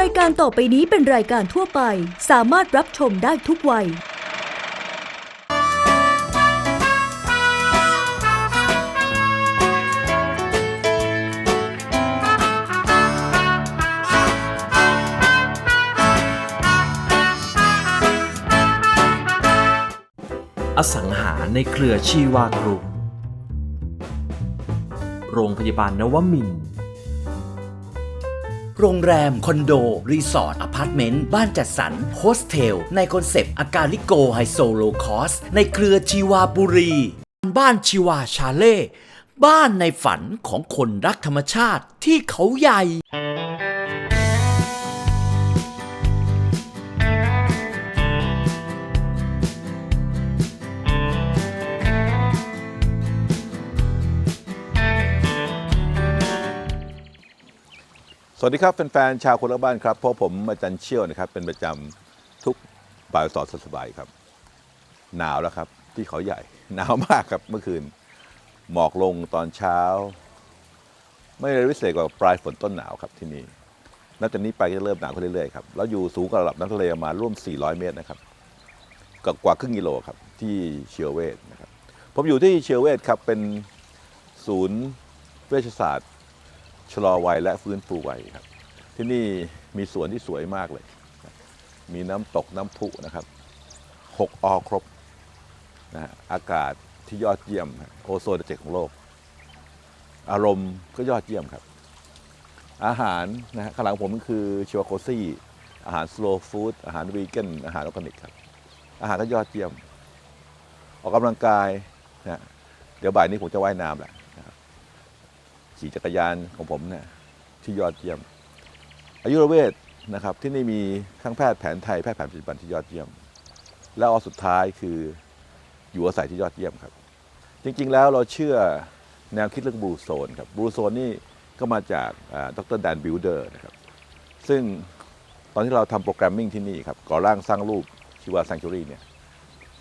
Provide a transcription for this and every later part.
รายการต่อไปนี้เป็นรายการทั่วไป สามารถรับชมได้ทุกวัย อสังหาในเครือชีวากรุ๊ปโรงพยาบาลนวมินทร์ โรงแรม คอนโด รีสอร์ทอพาร์ตเมนต์ บ้านจัดสรรโฮสเทล ในคอนเซปต์ อากาลิโกไฮโซโลคอส ในเครือชีวาบุรี บ้านชีวาชาเล่ บ้านในฝันของคนรักธรรมชาติที่เขาใหญ่ วัสดีครับแฟนๆชาวคนละบ้านครับเพราะผมอาจารย์เชี่ยวนะครับ เป็นประจำทุกบ่ายสอนสบายครับ หนาวแล้วครับ ที่เขาใหญ่ หนาวมากครับเมื่อคืน หมอกลงตอนเช้า ไม่ได้วิเศษกว่าปลายฝนต้นหนาวครับที่นี่นับจากนี้ไปก็จะเริ่มหนาวขึ้นเรื่อยๆครับแล้วอยู่สูงกว่าระดับน้ำทะเลประมาณร่วม 400 เมตรนะครับกกว่าครึ่งกิโลครับ ที่เชียวเวศนะครับ ผมอยู่ที่เชียวเวศครับเป็นศูนย์เวชศาสตร์ ชะลอวัยและฟื้นฟูวัยครับ ที่นี่มีสวนที่สวยมากเลย มีน้ำตกน้ำพุนะครับหกอครบนะอากาศที่ยอดเยี่ยม โอโซนเจกของโลก อารมณ์ก็ยอดเยี่ยมครับ อาหารนะฮะข้างหลังผมก็คือชิวาโคซี่ อาหารสโลว์ฟู้ดอาหารวีแกนอาหารออร์แกนิกครับ อาหารก็ยอดเยี่ยม ออกกำลังกายนะฮะเดี๋ยวบ่ายนี้ผมจะว่ายน้ำแหละ ขี่จักรยานของผมเนี่ยที่ยอดเยี่ยม อายุรเวทนะครับที่นี่มีทั้งแพทย์แผนไทยแพทย์แผนปัจจุบันที่ยอดเยี่ยม แล้วอสุดท้ายคืออยู่อาศัยที่ยอดเยี่ยมครับ จริงๆแล้วเราเชื่อแนวคิดเรื่องบลูโซนครับบลูโซนนี่ก็มาจากดรแดนบิลเดอร์นะครับซึ่งตอนที่เราทำโปรแกรมมิ่งที่นี่ครับก่อร่างสร้างรูปชีวา s ัง t ูรีเนี่ย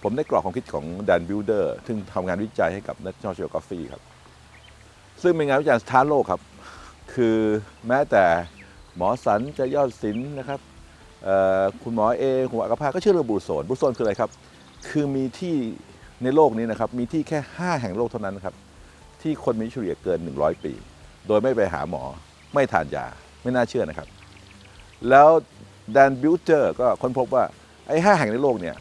ผมได้กรอกความคิดของแดนบิลเดอร์ซึ่งทำงานวิจัยให้กับ National Geography ครับ ซึ่งเป็นงานวิจัยสถานโลกครับ คือแม้แต่หมอสันจะยอดศิลป์นะครับคุณหมอเองคุณอักภาก็เชื่อเรื่องบูโซนบูโซนคืออะไรครับ คือมีที่ในโลกนี้นะครับ มีที่แค่ 5 แห่งโลกเท่านั้นนครับ ที่คนมีเฉลี่ยเกิน 100 ปี โดยไม่ไปหาหมอ ไม่ทานยา ไม่น่าเชื่อนะครับ แล้วแดนบิวเจอร์ก็ค้นพบว่าไอ้ห้าแห่งในโลกเนี่ย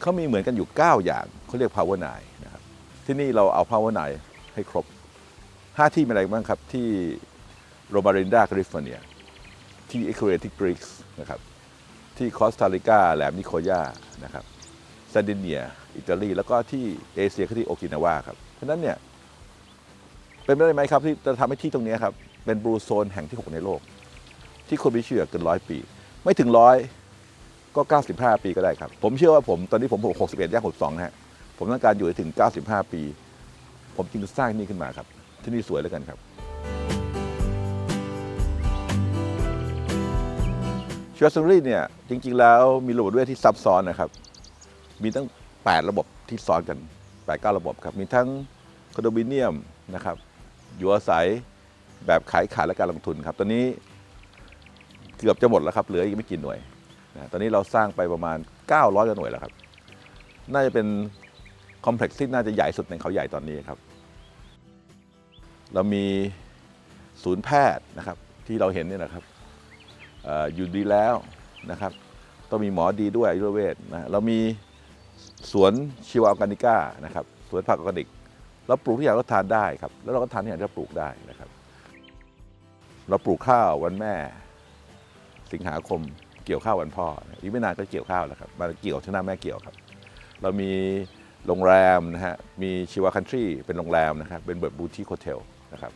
เขามีเหมือนกันอยู่ 9 อย่างเขาเรียก power nine นะครับ ที่นี่เราเอา power nine ให้ครบ 5 ที่มีอะไรบ้างครับ ที่โรมารินดาแคลิฟอร์เนีย ที่เอ q ค a รติกริกส์นะครับ ที่คอสตาริกาแหลมนิโคยานะครับซาดิเนีย อิตาลี แล้วก็ที่เอเชียคือที่โอกินาวาครับเพราะนั้นเนี่ยเป็นไปได้ไหมครับที่จะทำให้ที่ตรงนี้ครับ เป็นบลูโซนแห่งที่ 6 ในโลก ที่คนมีเชื่อเกินร้อยปี ไม่ถึงร้อยก็ 95 ปีก็ได้ครับ ผมเชื่อว่าผมตอนนี้ผม 61ย่าง62นะฮะผมต้องการอยู่ให้ถึง 95 ปี ผมจึงสร้างนี่ขึ้นมาครับ ที่นี่สวยแล้วกันครับ ชิวาซังรีเนี่ยจริง ๆ แล้วมีระบบนิเวศที่ซับซ้อนนะครับ มีตั้ง 8 ระบบที่ซ้อนกัน8 9ระบบครับ มีทั้งคอนโดมิเนียมนะครับ อยู่อาศัยแบบขายขาดและการลงทุนครับ ตอนนี้เกือบจะหมดแล้วครับ เหลืออีกไม่กี่หน่วยนะตอนนี้เราสร้างไปประมาณ 900กว่าหน่วยแล้วครับ น่าจะเป็นคอมเพล็กซ์ที่น่าจะใหญ่สุดในเขาใหญ่ตอนนี้ครับ เรามีศูนย์แพทย์นะครับที่เราเห็นเนี่ยนะครับออยู่ดีแล้วนะครับต้องมีหมอดีด้วยอายุรเวชนะเรามีสวนชีวออร์แกนิก้านะครับสวนผักออร์แกนิกเราปลูกทุกอย่างเราทานได้ครับแล้วเราก็ทานทุกอย่างที่เราปลูกได้นะครับ เราปลูกข้าววันแม่ สิงหาคมเกี่ยวข้าววันพ่ออีกไม่นานก็เกี่ยวข้าวแล้วครับมาเกี่ยวชนะแม่เกี่ยวครับ เรามีโรงแรมนะฮะมีชีวาคันทรีเป็นโรงแรมนะครับเป็นแบบบูติคโฮเทล นะครับ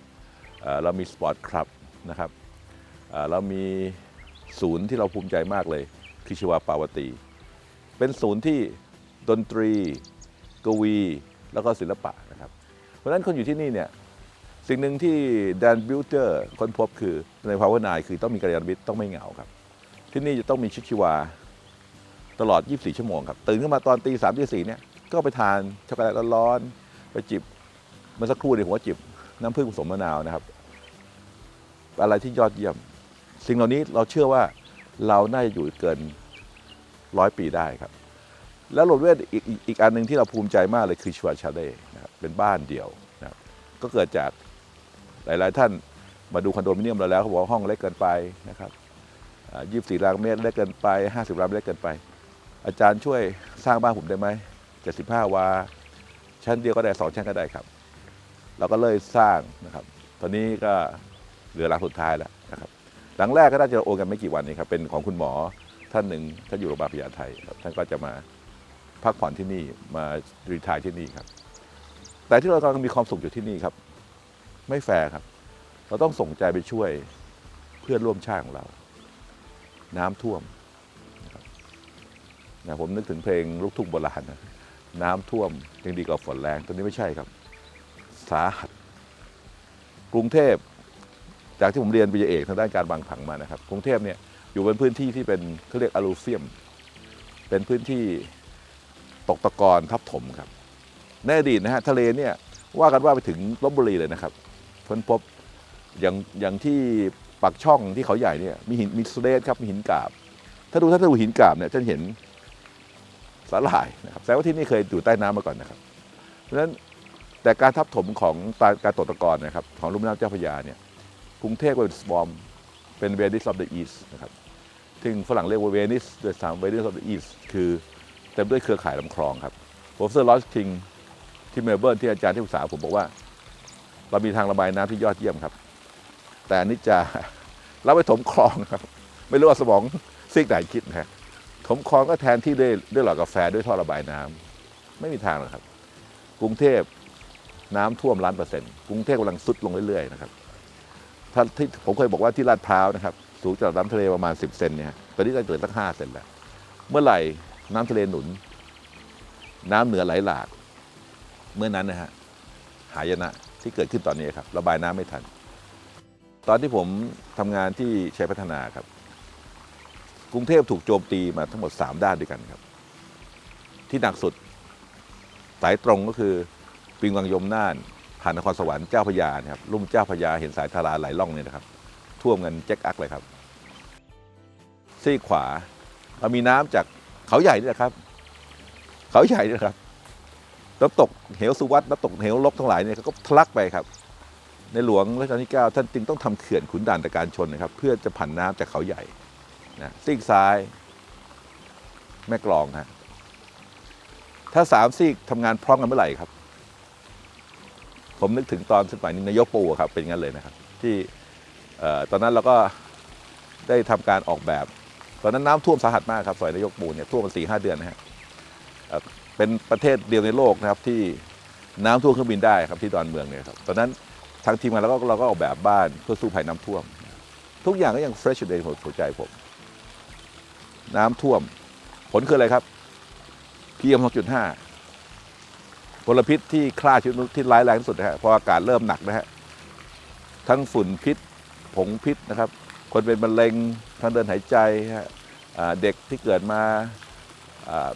เรามีสปอร์ตคลับนะครับเรามีศูนย์ที่เราภูมิใจมากเลยคือชวาปาวตี เป็นศูนย์ที่ดนตรี กวี แล้วก็ศิลปะนะครับ เพราะฉะนั้นคนอยู่ที่นี่เนี่ยสิ่งหนึ่งที่แดนบิวเตอร์ค้นพบคือในภาวนายคือต้องมีกัลยาณมิตรต้องไม่เหงาครับ ที่นี่จะต้องมีชิชีวาตลอด 24 ชั่วโมงครับ ตื่นขึ้นมาตอนตีสามตีสี่เนี่ยก็ไปทานช็อกโกแลตร้อนๆไปจิบเมื่อสักครู่เนี่ยผมว่าจิบ น้ำผึ้งผสมมะนาวนะครับ อะไรที่ยอดเยี่ยม สิ่งเหล่านี้เราเชื่อว่าเราน่าจะอยู่เกินร้อยปีได้ครับ แล้วโรดเวทอีกอีกอันหนึ่งที่เราภูมิใจมากเลยคือชวาชาเล่นะครับเป็นบ้านเดี่ยวนะครับก็เกิดจากหลาย ๆ ท่านมาดูคอนโดมิเนียมเราแล้วเขาบอกว่าห้องเล็กเกินไปนะครับยี่สิบสี่ตารางเมตรเล็กเกินไปห้าสิบตารางเมตรเล็กเกินไป อาจารย์ช่วยสร้างบ้านผมได้ไหมเจ็ดสิบห้าวา ชั้นเดียวก็ได้สองชั้นก็ได้ครับ เราก็เลยสร้างนะครับ ตอนนี้ก็เหลือหลังสุดท้ายแล้วนะครับ หลังแรกก็น่าจะโอนกันไม่กี่วันนี้ครับ เป็นของคุณหมอท่านหนึ่งท่านอยู่โรงพยาบาลพญาไทครับ ท่านก็จะมาพักผ่อนที่นี่มารีทายที่นี่ครับ แต่ที่เรากำลังมีความสุขอยู่ที่นี่ครับ ไม่แฟร์ครับ เราต้องส่งใจไปช่วยเพื่อนร่วมชาติของเรา น้ำท่วมนะครับนะผมนึกถึงเพลงลูกทุ่งโบราณนะน้ำท่วมยังดีกว่าฝนแรงตอนนี้ไม่ใช่ครับ สาหัส กรุงเทพจากที่ผมเรียนปริญญาเอกทางด้านการวางผังมานะครับ กรุงเทพเนี่ยอยู่บนพื้นที่ที่เป็นเขาเรียกอลูเซียม เป็นพื้นที่ตกตะกอนทับถมครับในอดีตนะฮะทะเลเนี่ยว่ากันว่าไปถึงลบบุรีเลยนะครับค้นพบอย่างอย่างที่ปากช่องที่เขาใหญ่เนี่ยมีหินมีสเลทครับมีหินกาบ ถ้าดูถ้าดูหินกาบเนี่ยจะเห็นสาหร่ายนะครับแสดงว่าที่นี่เคยอยู่ใต้น้ำมาก่อนนะครับ เพราะฉะนั้น แต่การทับถมของการตกตะกอนนะครับของลุ่มน้ำเจ้าพระยาเนี่ยกรุงเทพเป็นสวอมเป็นเวนิส of the East นะครับซึ่งฝรั่งเรียกว่าเวนิสโดยสามเวนิส of the East คือเต็มด้วยเครือข่ายลำคลองครับโปรเฟสเซอร์ลอสคิงที่เมลเบิร์นที่อาจารย์ที่ปรึกษาผมบอกว่า เรามีทางระบายน้ำที่ยอดเยี่ยมครับ แต่นี่จะเราไปถมคลองครับ ไม่รู้ว่าสมองซีกไหนคิดนะ ถมคลองก็แทนที่ด้วยด้วยหลอดกาแฟด้วยท่อระบายน้ำไม่มีทางหรอกครับ กรุงเทพ น้ำท่วมล้านเปอร์เซ็นต์กรุงเทพกำลังซุดลงเรื่อยๆนะครับถ้าที่ผมเคยบอกว่าที่ลาดพร้าวนะครับสูงจากน้ำทะเลประมาณ 10 เซนเนี่ยตอนนี้ก็เกิดตั้งห้าเซนแล้วเมื่อไหร่น้ำทะเลหนุน น้ำเหนือไหลหลากเมื่อนั้นนะฮะหายนะที่เกิดขึ้นตอนนี้ครับ ระบายน้ำไม่ทัน ตอนที่ผมทำงานที่ชัยพัฒนาครับ กรุงเทพถูกโจมตีมาทั้งหมด 3 ด้านด้วยกันครับ ที่หนักสุดสายตรงก็คือ ปิงวังยมน่านผ่านนครสวรรค์เจ้าพระยาครับลุ่มเจ้าพระยาเห็นสายทาราไหลล่องเนี่ยนะครับท่วมกันแจ็คอักเลยครับซีกขวาเรามีน้ำจากเขาใหญ่นี่แหละครับ เขาใหญ่นี่แหละครับน้ำตกเหวสุวัตน้ำตกเหวลบทั้งหลายเนี่ยก็ทะลักไปครับ ในหลวงรัชกาลที่ 9 ท่านจึงต้องทำเขื่อนขุนด่านตะการชนนะครับ เพื่อจะผันน้ำจากเขาใหญ่นะซีกซ้าย แม่กลองฮะถ้าสามซีกทำงานพร้อมกันเมื่อไหร่ครับ ผมนึกถึงตอนสมัยนี้นายกปูอะครับเป็นงั้นเลยนะครับ ที่ตอนนั้นเราก็ได้ทำการออกแบบ ตอนนั้นน้ำท่วมสาหัสมากครับซอยนายกปูเนี่ยท่วมมาสี่ห้าเดือนนะฮะเป็นประเทศเดียวในโลกนะครับที่น้ำท่วมเครื่องบินได้ครับที่ดอนเมืองเนี่ยครับตอนนั้นทางทีมงานเราก็เราก็ออกแบบบ้านเพื่อสู้ภัยน้ำท่วม ทุกอย่างก็ยังเฟรชอยู่ในหัวใจผม น้ำท่วม ผลคืออะไรครับ PM 2.5มสองจุดห้า ลพิษที่ฆ่าชีวิตมนุษย์ที่ร้ายแรงที่สุดนะฮะพออากาศเริ่มหนักนะฮะทั้งฝุ่นพิษผงพิษนะครับ คนเป็นมะเร็งทางเดินหายใจฮะเด็กที่เกิดมา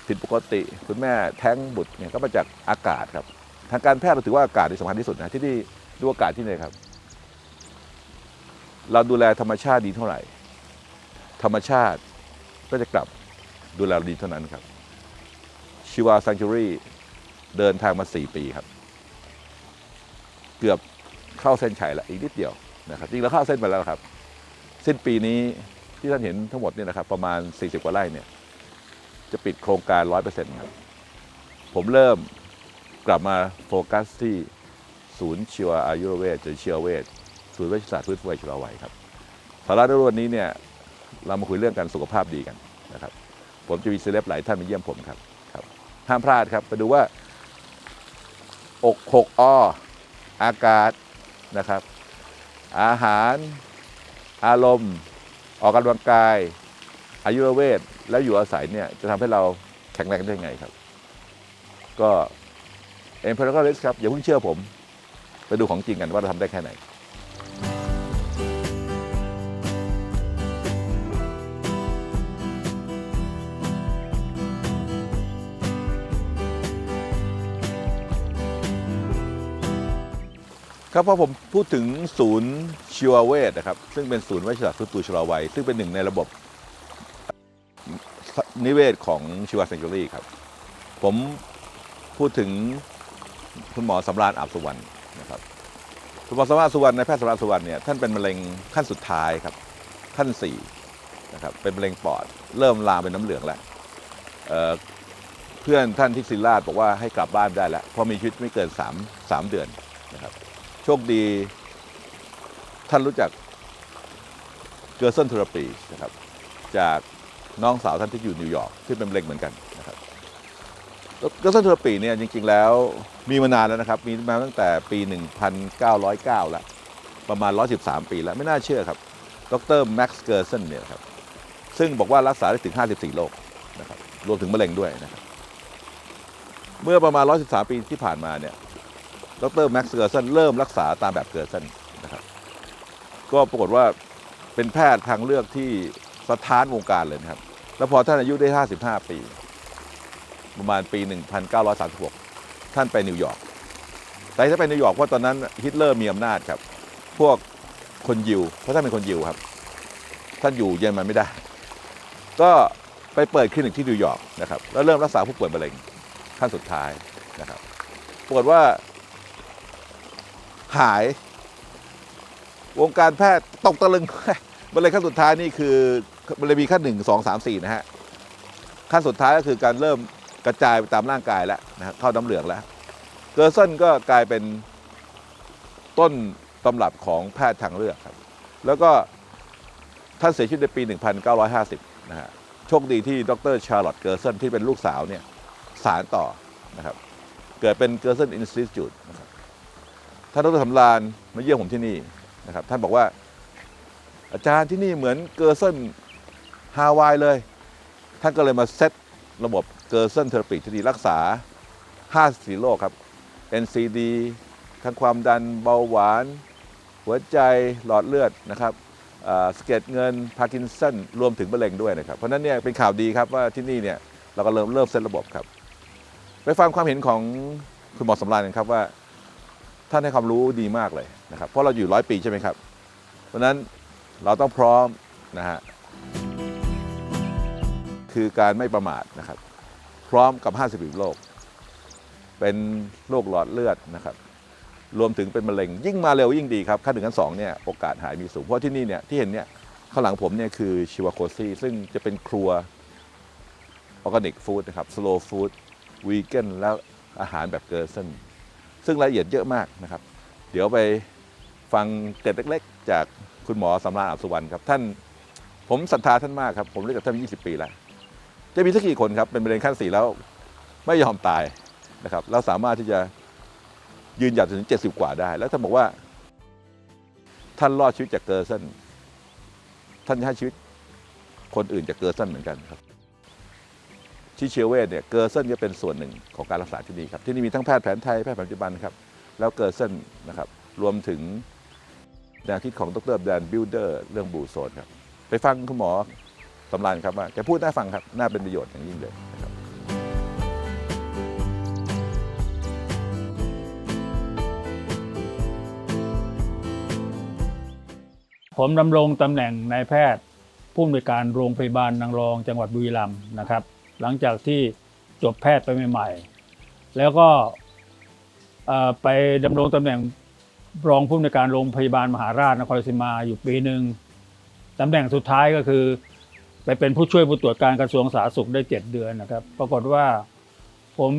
ผิดปกติ คุณแม่แท้งบุตรเนี่ยก็มาจากอากาศครับ ทางการแพทย์เราถือว่าอากาศที่สำคัญที่สุดนะที่นี่ดูอากาศที่นี่ครับ เราดูแลธรรมชาติดีเท่าไหร่ ธรรมชาติก็จะกลับดูแลเราดีเท่านั้นครับชิวาซัง t ูรี่ เดินทางมา 4 ปีครับ เกือบเข้าเส้นชัยแล้วอีกนิดเดียวนะครับจริงแล้วเข้าเส้นไปแล้วครับ สิ้นปีนี้ที่ท่านเห็นทั้งหมดเนี่ยนะครับ ประมาณ 40 กว่าไร่เนี่ย จะปิดโครงการ 100%ครับ ผมเริ่มกลับมาโฟกัสที่ศูนย์ชีวอายุรเวชหรือชีวเวชศูนย์เวชศาสตร์พื้นฟูวัยชราวัยครับสาระในวันนี้เนี่ยเรามาคุยเรื่องการสุขภาพดีกันนะครับ ผมจะมีเซเลบหลายท่านมาเยี่ยมผมครับครับห้ามพลาดครับไปดูว่า อกหกออากาศนะครับ อาหาร อารมณ์ ออกกำลังกาย อายุรเวทแล้วอยู่อาศัยเนี่ยจะทำให้เราแข็งแรงได้ยังไงครับ ก็เอ็มเพลก็เลสครับ อย่าเพิ่งเชื่อผม ไปดูของจริงกันว่าเราทำได้แค่ไหน ครับพอผมพูดถึงศูนย์ชีวเวชนะครับ ซึ่งเป็นศูนย์ว้ฉลาดฟื้นฟูชะลอวัย ซึ่งเป็นหนึ่งในระบบนิเวศของชีวาเซนจูรี่ครับ ผมพูดถึงคุณหมอสำราญอาบสุวรรณนะครับคุณหมอสำราญสุวรรณในแพทย์สำราญสุวรรณเนี่ยท่านเป็นมะเร็งขั้นสุดท้ายครับขั้นสี่นะครับเป็นมะเร็งปอด เริ่มลามเป็นน้ำเหลืองแล้วเเพื่อนท่านที่ศิริราชบอกว่าให้กลับบ้านได้แล้วเพราะมีชีวิตไม่เกิน3 3เดือนนะครับ คดี ท่านรู้จักเกอร์เซนทอรปีนะครับ จากน้องสาวท่านที่อยู่นิวยอร์กที่เป็นมะเร็งเหมือนกันนะครับเกอร์เซนทอรปีเนี่ยจริงๆแล้วมีมานานแล้วนะครับ มีมาตั้งแต่ปี 1909 แล้ว ประมาณ 113 ปีแล้วไม่น่าเชื่อครับ ดรแม็กซ์เกอร์เซนเนี่ยครับซึ่งบอกว่ารักษาได้ถึง 54 โรคนะครับรวมถึงมะเร็งด้วยนะครับเมื่อประมาณ 113 ปีที่ผ่านมาเนี่ย ดรแม็กซ์เกอร์เซนเริ่มรักษาตามแบบเกอร์เซนนะครับ ก็ปรากฏว่าเป็นแพทย์ทางเลือกที่สะท้านวงการเลยนะครับ แล้วพอท่านอายุได้ 55 ปี ประมาณปี 1936 ท่านไปนิวยอร์ก แต่ถ้าไปนิวยอร์กเพราะตอนนั้นฮิตเลอร์มีอำนาจครับ พวกคนยิว เพราะท่านเป็นคนยิวครับ ท่านอยู่เยอรมันไม่ได้ ก็ไปเปิดคลินิกที่นิวยอร์กนะครับ แล้วเริ่มรักษาผู้ป่วยมะเร็งขั้นสุดท้ายนะครับ ปรากฏว่า หาย วงการแพทย์ตกตะลึงมะเร็งขั้นสุดท้ายนี่คือมะเร็งมีขั้นหนึ่งสองสามสี่นะฮะขั้นสุดท้ายก็คือการเริ่มกระจายไปตามร่างกายแล้วนะฮะเข้าน้ำเหลืองแล้ว เกอร์เซนก็กลายเป็นต้นตำรับของแพทย์ทางเลือกครับ แล้วก็ท่านเสียชีวิตในปี 1950 นะฮะ โชคดีที่ดรชาร์ลอตเกอร์เซนที่เป็นลูกสาวเนี่ยสารต่อนะครับ เกิดเป็นเกอร์เซนอินสติจูดนะครับานดรสำรานมาเยี่ยมผมที่นี่นะครับ ท่านบอกว่า อาจารย์ที่นี่เหมือนเกอร์เซนฮาวายเลย ท่านก็เลยมาเซตระบบเกอร์เซนเทอราปีที่ดีรักษา54โรคครับ NCD ทั้งความดันเบาหวาน หัวใจหลอดเลือดนะครับสเก็ดเงินพาร์กินสันรวมถึงมะเร็งด้วยนะครับ เพราะฉะนั้นเนี่ยเป็นข่าวดีครับว่าที่นี่เนี่ยเราก็เริ่มเริ่มเซตระบบครับ ไปฟังความเห็นของคุณหมอสำราญกันครับว่า ท่านให้ความรู้ดีมากเลยนะครับเพราะเราอยู่ร้อยปีใช่ไหมครับ เพราะนั้นเราต้องพร้อมนะฮะคือการไม่ประมาทนะครับ พร้อมกับ 50โรคเป็นโรคหลอดเลือดนะครับ รวมถึงเป็นมะเร็งยิ่งมาเร็วยิ่งดีครับขั้นหนึ่งขั้นสองเนี่ยโอกาสหายมีสูง เพราะที่นี่เนี่ยที่เห็นเนี่ยข้างหลังผมเนี่ยคือชิวาโคซีซึ่งจะเป็นครัวออร์แกนิกฟู้ดนะครับสโลฟู้ดวีแกนแล้วอาหารแบบเกอร์เซน ซึ่งรายละเอียดเยอะมากนะครับ เดี๋ยวไปฟังเกร็ดเล็ก ๆ จากคุณหมอสำราญอับสุวรรณครับท่านผมศรัทธาท่านมากครับ ผมรู้จักท่านมา20 ปีแล้ว จะมีสักกี่คนครับเป็นมะเร็งขั้นสี่แล้วไม่ยอมตายนะครับแล้วสามารถที่จะยืนหยัดถึง 70 กว่าได้ แล้วท่านบอกว่า ท่านรอดชีวิตจากเกอร์เซนท่านจะให้ชีวิตคนอื่นจากเกอร์เซนเหมือนกันครับ ที่เชียเวทเนี่ยเกอร์เซนก็เป็นส่วนหนึ่งของการรักษาที่นี่ครับที่นี่มีทั้งแพทย์แผนไทยแพทย์แผนปัจจุบันครับแล้วเกอร์เซนนะครับรวมถึงแนวคิดของดรแดนบิลเดอร์เรื่องบูโซนครับไปฟังคุณหมอสำรานครับว่าแกพูดน่าฟังครับน่าเป็นประโยชน์อย่างยิ่งเลยนะครับผมดำรงตำแหน่งนายแพทย์ผู้อำนวยการโรงพยาบาลนางรองจังหวัดบุรีรัมย์นะครับ หลังจากที่จบแพทย์ไปใหม่ๆ แล้วก็ไปดำรงตำแหน่งรองผู้อำนวยการโรงพยาบาลมหาราชนครราชสีมาอยู่ปีหนึ่งตำแหน่งสุดท้ายก็คือ ไปเป็นผู้ช่วยผู้ตรวจการกระทรวงสาธารณสุขได้ 7 เดือนนะครับ ปรากฏว่าผม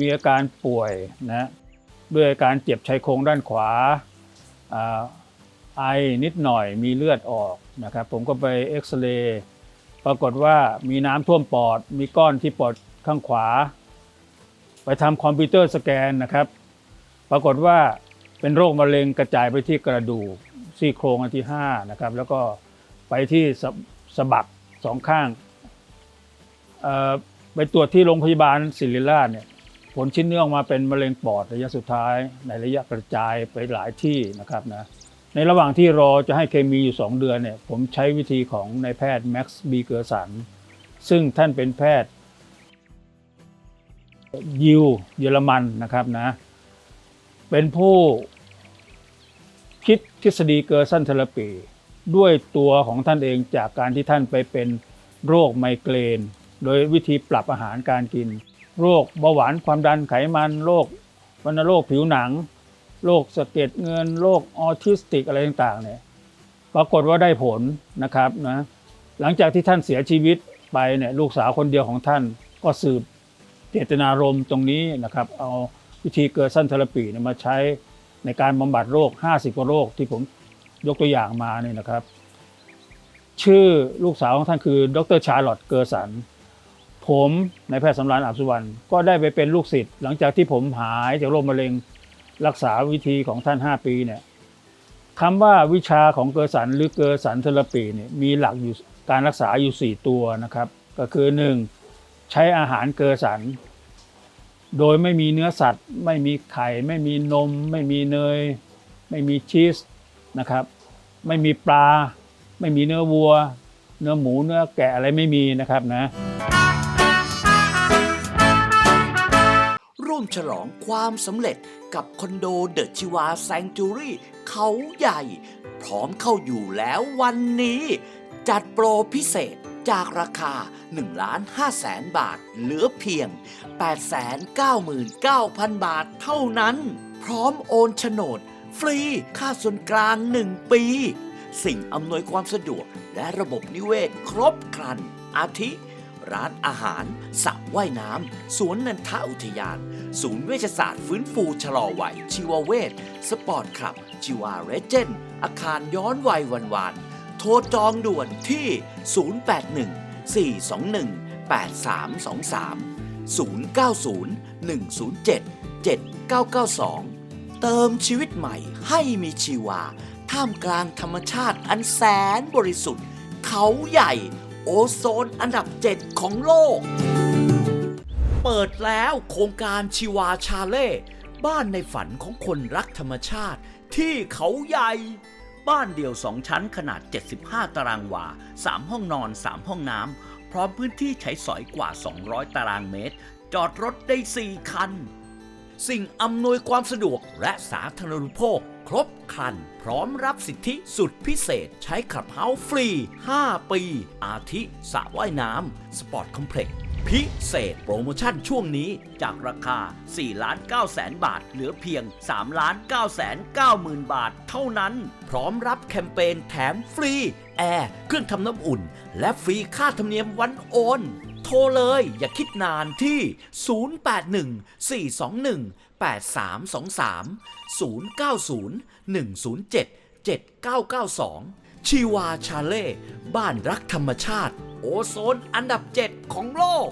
มีอาการป่วยนะด้วยอาการเจ็บชายโครงด้านขวาอ่าไอนิดหน่อยมีเลือดออกนะครับ ผมก็ไปเอ็กซเรย์ ปรากฏว่ามีน้ำท่วมปอด มีก้อนที่ปอดข้างขวา ไปทำคอมพิวเตอร์สแกนนะครับ ปรากฏว่าเป็นโรคมะเร็งกระจายไปที่กระดูกซี่โครงอันที่5นะครับแล้วก็ไปที่สะสะบักสองข้างเอ่อไปตรวจที่โรงพยาบาลศิริราชเนี่ยผลชิ้นเนื้อออกมาเป็นมะเร็งปอดระยะสุดท้ายในระยะกระจายไปหลายที่นะครับนะ ในระหว่างที่รอจะให้เคมีอยู่ 2 เดือนเนี่ยผมใช้วิธีของนายแพทย์แม็กซ์บีเกอร์สันซึ่งท่านเป็นแพทย์ ยิวเยอรมันนะครับนะ เป็นผู้คิดทฤษฎีเกอร์ซันเทเลปี ด้วยตัวของท่านเองจากการที่ท่านไปเป็นโรคไมเกรน โดยวิธีปรับอาหารการกิน โรคเบาหวานความดันไขมันโรควัณโรคผิวหนัง โรคสะเก็ดเงินโรคออทิสติกอะไรต่างๆเนี่ยปรากฏว่าได้ผลนะครับนะหลังจากที่ท่านเสียชีวิตไปเนี่ยลูกสาวคนเดียวของท่านก็สืบเจตนารมณ์ตรงนี้นะครับ เอาวิธีเกิร์ซันเทอราปีเนี่ยมาใช้ในการบำบัดโรค 50กว่าโรคที่ผมยกตัวอย่างมาเนี่ยนะครับ ชื่อลูกสาวของท่านคือ ดรชาร์ลอตเกอร์สัน ผมในแพทย์สำราญอาบสุวรรณก็ได้ไปเป็นลูกศิษย์หลังจากที่ผมหายจากโรคมะเร็ง รักษาวิธีของท่าน 5 ปีเนี่ยคำว่าวิชาของเกอร์สันหรือเกอร์สันเทอราปีเนี่ยมีหลักอยู่การรักษาอยู่ 4 ตัวนะครับ ก็คือ 1. ใช้อาหารเกอร์สัน โดยไม่มีเนื้อสัตว์ ไม่มีไข่ ไม่มีนม ไม่มีเนย ไม่มีชีสนะครับ ไม่มีปลา ไม่มีเนื้อวัว เนื้อหมูเนื้อแกะอะไรไม่มีนะครับนะร่วมฉลองความสำเร็จ กับคอนโดเดอะชิวาแซงจูรี่เขาใหญ่ พร้อมเข้าอยู่แล้ววันนี้ จัดโปรพิเศษจากราคา1ล้าน5แสนบาท เหลือเพียง 899,000 บาทเท่านั้น พร้อมโอนโฉนด ฟรีค่าส่วนกลาง 1 ปี สิ่งอำนวยความสะดวกและระบบนิเวศครบครัน อาทิ ร้านอาหารสระว่ายน้ำสวนนันทอุทยาน ศูนย์เวชศาสตร์ฟื้นฟูชะลอวัย ชีวเวชสปอร์ตคลับ ชีวาเรเจนอาคารย้อนวัยวันวานโทรจองด่วนที่ 081 421 8323 090 107 7992 เติมชีวิตใหม่ให้มีชีวา ท่ามกลางธรรมชาติอันแสนบริสุทธิ์ เขาใหญ่ โอโซนอันดับ7ของโลก เปิดแล้วโครงการชีวาชาเล่บ้านในฝันของคนรักธรรมชาติ ที่เขาใหญ่ บ้านเดี่ยว2ชั้นขนาด 75 ตารางวา 3 ห้องนอน 3 ห้องน้ำ พร้อมพื้นที่ใช้สอยกว่า 200 ตารางเมตร จอดรถได้ 4 คัน สิ่งอำนวยความสะดวกและสาธารณูปโภค ครบครัน พร้อมรับสิทธิสุดพิเศษ ใช้ขับเฮาส์ฟรี 5 ปี อาทิสระว่ายน้ำ สปอร์ตคอมเพล็กซ์ พิเศษโปรโมชั่นช่วงนี้จากราคา 4 ล้าน9แสนบาท เหลือเพียง 3 ล้าน9แสน9หมื่นบาท เท่านั้น พร้อมรับแคมเปญแถมฟรี แอร์ เครื่องทำน้ำอุ่น และฟรีค่าธรรมเนียมวันโอน โทรเลยอย่าคิดนานที่ 081 421 8323 090 107 7992 ชีวาชาเล่ บ้านรักธรรมชาติ โอโซนอันดับ 7 ของโลก